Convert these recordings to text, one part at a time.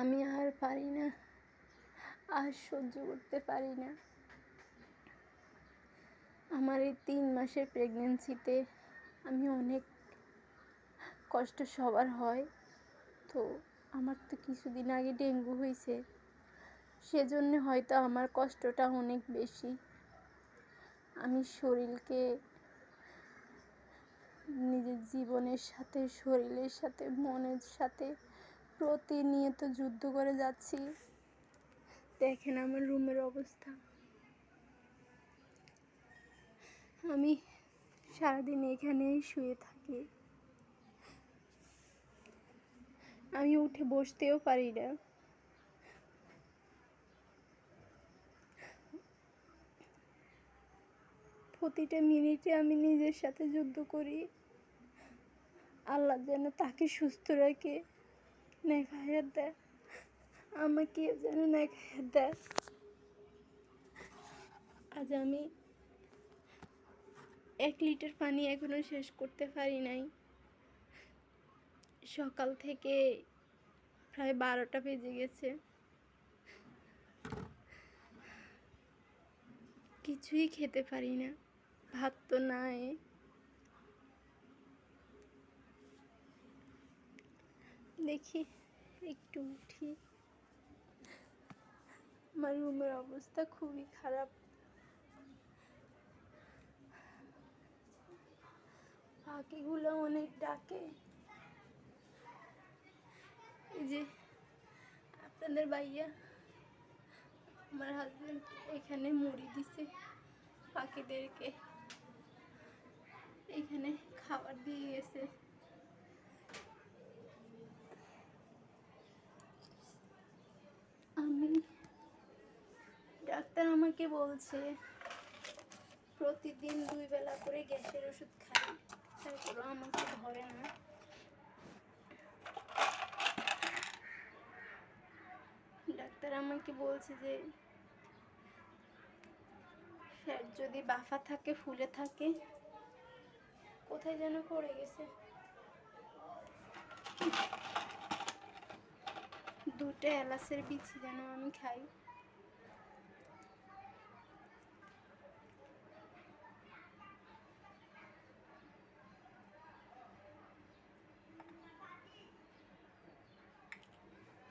আমি আর পারি না। আর সহ্য করতে পারি না। আমার এই তিন মাসের প্রেগনেন্সিতে আমি অনেক কষ্ট সবার হয়। তো আমার তো কিছুদিন আগে ডেঙ্গু হয়েছে। সেজন্য হয়তো আমার কষ্টটা অনেক বেশি। আমি শরীরকে, নিজের জীবনের সাথে, শরীরের সাথে, মনের সাথে প্রতিনিয়ত যুদ্ধ করে যাচ্ছি। দেখেন আমার রুমের অবস্থা। আমি সারাদিন এখানেই শুয়ে থাকি। আমি উঠে বসতেও পারি না। প্রতিটা মিনিটে আমি নিজের সাথে যুদ্ধ করি। আল্লাহ যেন তাকে সুস্থ রাখে। নেক হায়াত দেয়। আমাকে যেন নেক হায়াত দেয়। আজ আমি এক লিটার পানি এখনও শেষ করতে পারি নাই। সকাল থেকে প্রায় বারোটা বেজে গেছে। কিছুই খেতে পারি না। ভাত তো নাই। দেখি, একটু উঠি। আমার রুমের অবস্থা খুবই খারাপ। পাখিগুলো অনেক ডাকে। এই যে, আপনাদের ভাইয়া, আমার হাজবেন্ড এখানে মুড়ি দিছে পাখিদেরকে এখানে খাবার দিয়ে গেছে আমি ডাক্তার আমাকে বলছে, প্রতিদিন দুই বেলা করে গ্যাসের ওষুধ খাই। তারপরও আমাকে ধরে না। ডাক্তার আমাকে বলছে যে, ফ্যাট যদি বাফা থাকে, ফুলে থাকে, কোথায় যেন পড়ে গেছে? দুটো এলাচের বিচি যেন আমি খাই।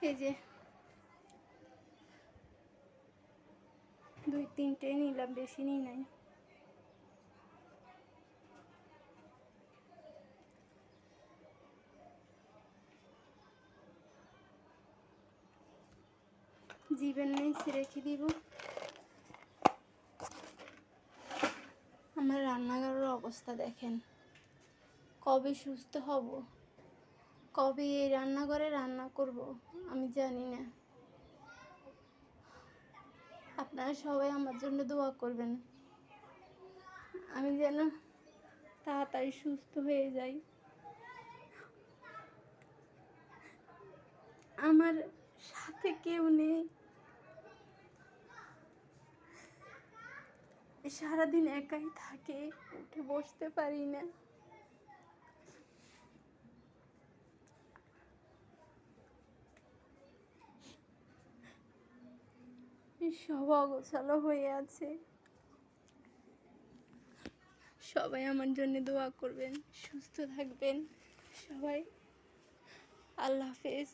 এই দুই তিনটে নিলাম, বেশি নিই নাই। জীবের নেই রেখে দিব। আমার রান্নাঘরের অবস্থা দেখেন, কবে সুস্থ হব? কবে এই রান্নাঘরে রান্না করব আমি জানি না। আপনারা সবাই আমার জন্য দোয়া করবেন। আমি যেন তাড়াতাড়ি সুস্থ হয়ে যাই। আমার সাথে কেউ নেই। সারাদিন একাই থাকে, উঠে বসতে পারি না। সব অগোছালো হয়ে আছে। সবাই আমার জন্য দোয়া করবেন সুস্থ থাকবেন। সবাই আল্লাহ হাফেজ।